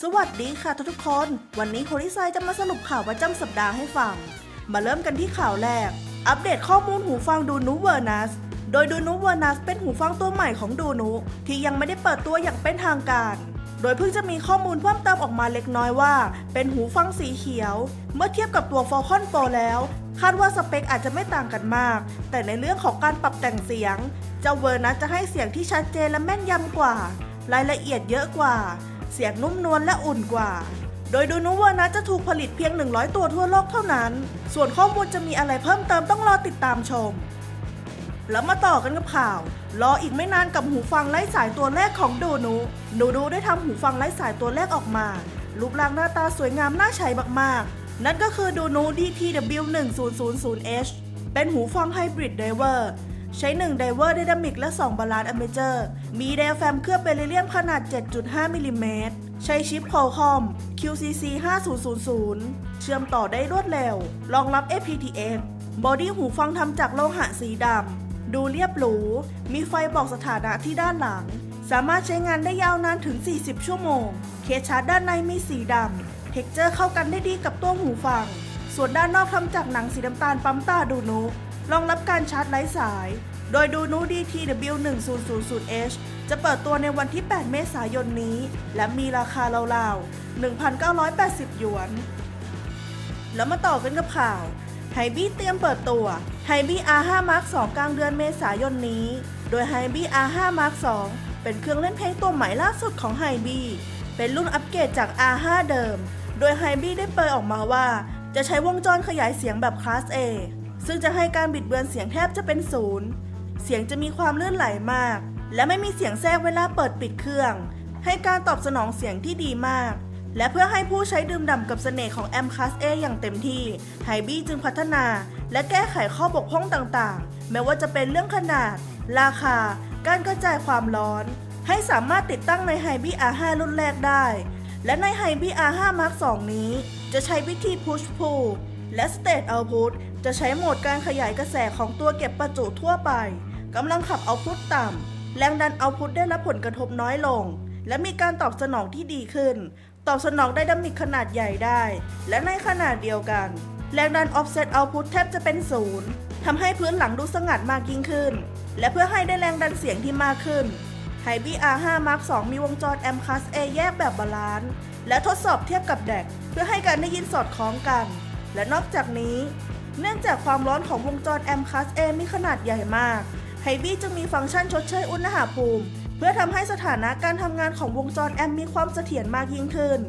สวัสดีค่ะทุกๆคน วันนี้โคลิไซจะมาสรุปข่าวประจำสัปดาห์ให้ฟัง มาเริ่มกันที่ข่าวแรก อัปเดตข้อมูลหูฟังดูนูเวอร์นัสโดยดูนูเวอร์นัสเป็นหูฟังตัวใหม่ของดูนูที่ยังไม่ได้เปิดตัวอย่างเป็นทางการ โดยเพิ่งจะมีข้อมูลเพิ่มเติมออกมาเล็กน้อยว่า เป็นหูฟังสีเขียว เมื่อเทียบกับตัว Falcon Pro แล้ว คาดว่าสเปคอาจจะไม่ต่างกันมาก แต่ในเรื่องของการปรับแต่งเสียง เจ้าเวอร์นัจะให้เสียงที่ชัดเจนและแม่นยำกว่า รายละเอียดเยอะกว่า เสียงนุ่มนวลและอุ่นกว่า โดยดูนูเวอร์นัจะถูกผลิตเพียง 100 ตัวทั่วโลกเท่านั้น ส่วนข้อมูลจะมีอะไรเพิ่มเติมต้องรอติดตามชม แล้วมาต่อกันกับข่าว รออีกไม่นานกับหูฟังไร้สายตัวแรกของดูนูดูนูได้ทำหูฟังไร้สายตัวแรกออกมา รูปร่างหน้าตาสวยงามน่าใช้มากๆ นั่นก็คือดูนู DTW1000H เป็นหูฟังไฮบริดไดเวอร์ใช้ 1 ไดเวอร์ไดนามิกและ 2 บาลานซ์อเมเจอร์ มีไดอะแฟมเคลือบเบริเลียมขนาด 7.5 มิลลิเมตร ใช้ชิป Qualcomm QCC 5000 เชื่อมต่อได้รวดเร็ว รองรับ aptX บอดี้หูฟังทำจากโลหะสีดำ ดูเรียบหรู มีไฟบอกสถานะที่ด้านหลัง สามารถใช้งานได้ยาวนานถึง 40 ชั่วโมง เคสชาร์จด้านในมีสีดำ เท็กเจอร์เข้ากันได้ดีกับตัวหูฟัง ส่วนด้านนอกทำจากหนังสีน้ำตาลปั๊มตาดูนุรองรับการชาร์จไร้สาย โดยดูนู DTW1000H จะเปิดตัวในวันที่ 8 เมษายนนี้ และมีราคาราวๆ 1,980 หยวน แล้วมาต่อกันกับข่าวไฮบี้เตรียมเปิดตัว ไฮบี้ R5 Mark 2 กลางเดือนเมษายนนี้ โดยไฮบี้ R5 Mark 2เป็นเครื่องเล่นเพลงตัวใหม่ล่าสุดของไฮบี้เป็นรุ่นอัปเกรดจาก R5 เดิม โดยไฮบี้ได้เปิดออกมาว่า จะใช้วงจรขยายเสียงแบบคลาส A ซึ่งจะให้การบิดเบือนเสียงแทบจะเป็นศูนย์ เสียงจะมีความลื่นไหลมาก และไม่มีเสียงแทรกเวลาเปิดปิดเครื่อง ให้การตอบสนองเสียงที่ดีมากและเพื่อให้ผู้ใช้ดื่มด่ำกับเสน่ห์ของแอมคัสเออย่างเต็มที่ไฮบี้จึงพัฒนา และแก้ไขข้อบกพร่องต่างๆไม่ว่าจะเป็นเรื่องขนาด ราคา การกระจายความร้อน ให้สามารถติดตั้งในไฮบี้ R5 รุ่นแรกได้ และในไฮบี้ R5 Mark 2 นี้ จะใช้วิธี push pull และ state output จะใช้โหมดการขยายกระแสของตัวเก็บประจุทั่วไปกำลังขับเอาพุตต่ำ แรงดันเอาพุตได้รับผลกระทบน้อยลง และมีการตอบสนองที่ดีขึ้น ตอบสนองไดนามิกขนาดใหญ่ได้ และในขนาดเดียวกัน แรงดัน offset output แทบจะเป็นศูนย์ทำให้พื้นหลังดูสงัดมากยิ่งขึ้น และเพื่อให้ได้แรงดันเสียงที่มากขึ้นไฮบี้ R5 Mark 2มีวงจร M Class A แยกแบบบาลานซ์และทดสอบเทียบกับแดก เพื่อให้การได้ยินสอดคล้องกัน และนอกจากนี้ เนื่องจากความร้อนของวงจร M Class A มีขนาดใหญ่มากไฮบี้จึงมีฟังก์ชันชดเชยอุณหภูมิ เพื่อทำให้สถานะการทำงานของวงจรแอมมีความเสถียรมากยิ่งขึ้น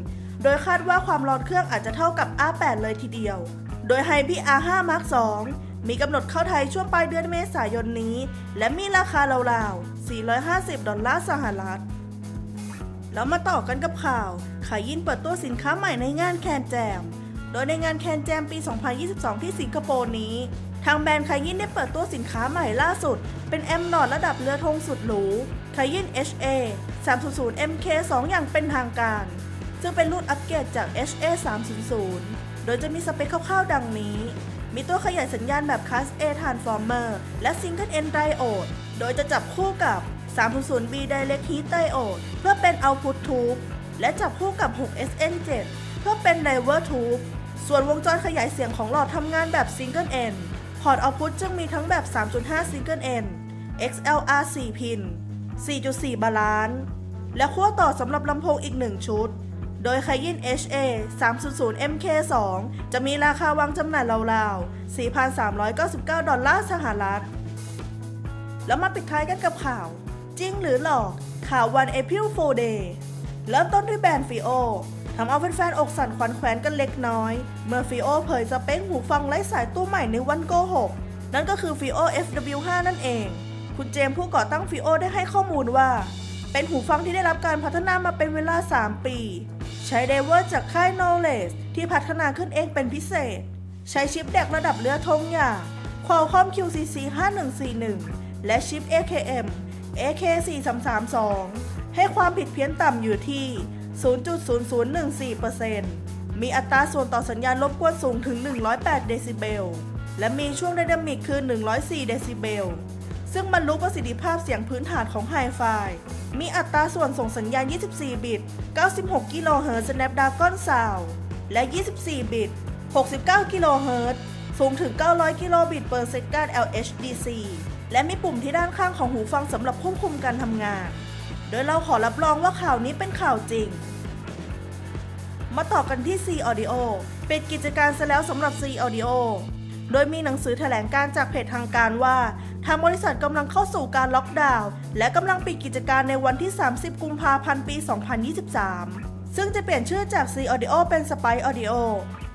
โดยคาดว่าความร้อนเครื่องอาจจะเท่ากับ R8 เลยทีเดียว ดยไฮบี้ R5 Mark 2มีกำหนดเข้าไทยช่วงปลายเดือนเมษายนนี้ และมีราคาราวๆ 450 ดอลลาร์สหรัฐ แล้วมาต่อกันกับข่าว ขายยินเปิดตัวสินค้าใหม่ในงานแคนแจม โดยในงานแคนแจมปี 2022 ที่สิงคโปร์นี้ ทางแบรนด์ขายยินได้เปิดตัวสินค้าใหม่ล่าสุด เป็นแอมหลอดระดับเรือธงสุดหรูขายยิน HA 300 MK 2 อย่างเป็นทางการ ซึ่งเป็นรุ่นอัปเกรดจาก HA 300 โดยจะมีสเปคคร่าวๆดังนี้ มีตัวขยายสัญญาณแบบ Class A Transformer และ Single End Diode โดยจะจับคู่กับ 300B Direct Heat Diode เพื่อเป็น Output Tube และจับคู่กับ 6SN7 เพื่อเป็น Driver Tube ส่วนวงจรขยายเสียงของหลอดทำงานแบบ Single End พอร์ต Output จึงมีทั้งแบบ 3.5 Single End XLR 4 พิน 4.4 บาลานซ์ และขั้วต่อสำหรับลำโพงอีก 1 ชุด โดยไคยิน HA 300 MK2 จะมีราคาวางจำหน่ายราวๆ 4,399 ดอลลาร์สหรัฐ แล้วมาปิดท้ายกันกับข่าว จริงหรือหลอก ข่าววัน April Fool Day เริ่มต้นด้วยแบรนด์ฟิโอทำเอาแฟนๆอกสั่นขวัญแขวนกันเล็กน้อย เมื่อฟิโอเผยสเปคหูฟังไร้สายตู้ใหม่ในวันโกหกนั่นก็คือฟิโอ FW5 นั่นเอง คุณเจมผู้ก่อตั้งฟิโอได้ให้ข้อมูลว่า เป็นหูฟังที่ได้รับการพัฒนามาเป็นเวลา 3 ปี ช้ไดเวอร์จากค่าย Knowledge ที่พัฒนาขึ้นเองเป็นพิเศษ ใช้ชิปเด็กระดับเรือธงอย่าง Qualcomm QCC 5141 และชิป AKM AK4332 ให้ความผิดเพี้ยนต่ำอยู่ที่ 0.0014%มีอัตราส่วนต่อสัญญาณรบกวนสูงถึง 108 เดซิเบล และมีช่วงไดนามิกคือ 104 เดซิเบล ซึ่งบรรลุประสิทธิภาพเสียงพื้นฐานของไฮไฟ มีอัตราส่วนส่งสัญญาณ 24 บิต 96 กิโลเฮิรตซ์ Snapdragon Sound และ 24 บิต 69 กิโลเฮิรตซ์สูงถึง 900 กิโลบิต per second LHDC และมีปุ่มที่ด้านข้างของหูฟังสำหรับควบคุมการทำงาน โดยเราขอรับรองว่าข่าวนี้เป็นข่าวจริง มาต่อกันที่ C Audio ปิดกิจการซะแล้วสำหรับ C Audio โดยมีหนังสือแถลงการจากเพจทางการว่า ทางบริษัทกำลังเข้าสู่การล็อกดาวน์และกำลังปิดกิจการในวันที่ 30 กุมภาพันธ์ปี 2023 ซึ่งจะเปลี่ยนชื่อจาก C Audio เป็น Spy Audio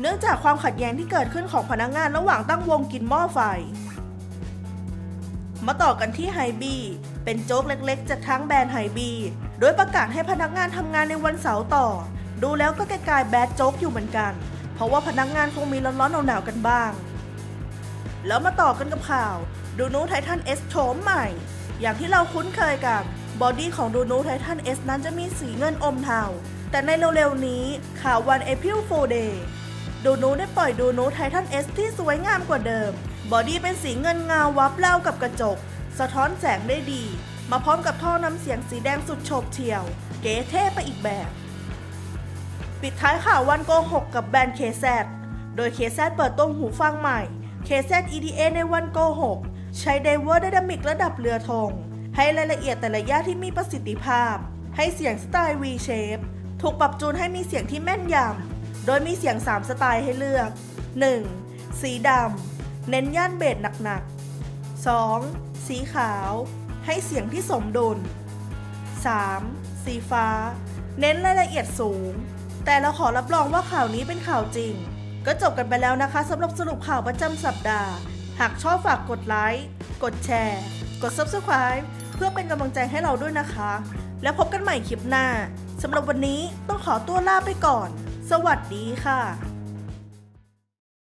เนื่องจากความขัดแย้งที่เกิดขึ้นของพนักงานระหว่างตั้งวงกินหม้อไฟ มาต่อกันที่ไฮบีเป็นโจ๊กเล็กๆ จากทั้งแบรนด์ไฮบีโดยประกาศให้พนักงานทำงานในวันเสาร์ต่อ ดูแล้วก็กลายๆแบดโจ๊กอยู่เหมือนกัน เพราะว่าพนักงานคงมีร้อนๆหนาวๆกันบ้าง แล้วมาต่อกันกับข่าว ดูนูไททันเอสโฉมใหม่ อย่างที่เราคุ้นเคยกันบอดี้ของดูนูไททันเอสนั้นจะมีสีเงินอมเทา แต่ในเร็วๆนี้ข่าววัน April Fool Day ดูนูได้ปล่อยดูนูไททันเอสที่สวยงามกว่าเดิม บอดี้เป็นสีเงินเงาวับเล่ากับกระจก สะท้อนแสงได้ดี มาพร้อมกับท่อน้ำเสียงสีแดงสุดโฉบเฉี่ยว เก๋เท่ไปอีกแบบ ปิดท้ายข่าววันโกหกกับแบรนด์ KZ โดย KZ เปิดตัวหูฟังใหม่ KZ EDA ในวันโกหก ใช้ไดเวอร์ไดนามิกระดับเรือธง ให้รายละเอียดแต่ละย่าที่มีประสิทธิภาพ ให้เสียงสไตล์ V shape ถูกปรับจูนให้มีเสียงที่แม่นยำ โดยมีเสียง 3 สไตล์ให้เลือก 1. สีดำ เน้นย่านเบสหนักๆ 2. สีขาว ให้เสียงที่สมดุล 3. สีฟ้า เน้นรายละเอียดสูง แต่เราขอรับรองว่าข่าวนี้เป็นข่าวจริง ก็จบกันไปแล้วนะคะสำหรับสรุปข่าวประจำสัปดาห์ หากชอบฝากกดไลค์ กดแชร์ กด Subscribe เพื่อเป็นกำลังใจให้เราด้วยนะคะ แล้วพบกันใหม่คลิปหน้าสำหรับวันนี้ต้องขอตัวลาไปก่อน สวัสดีค่ะ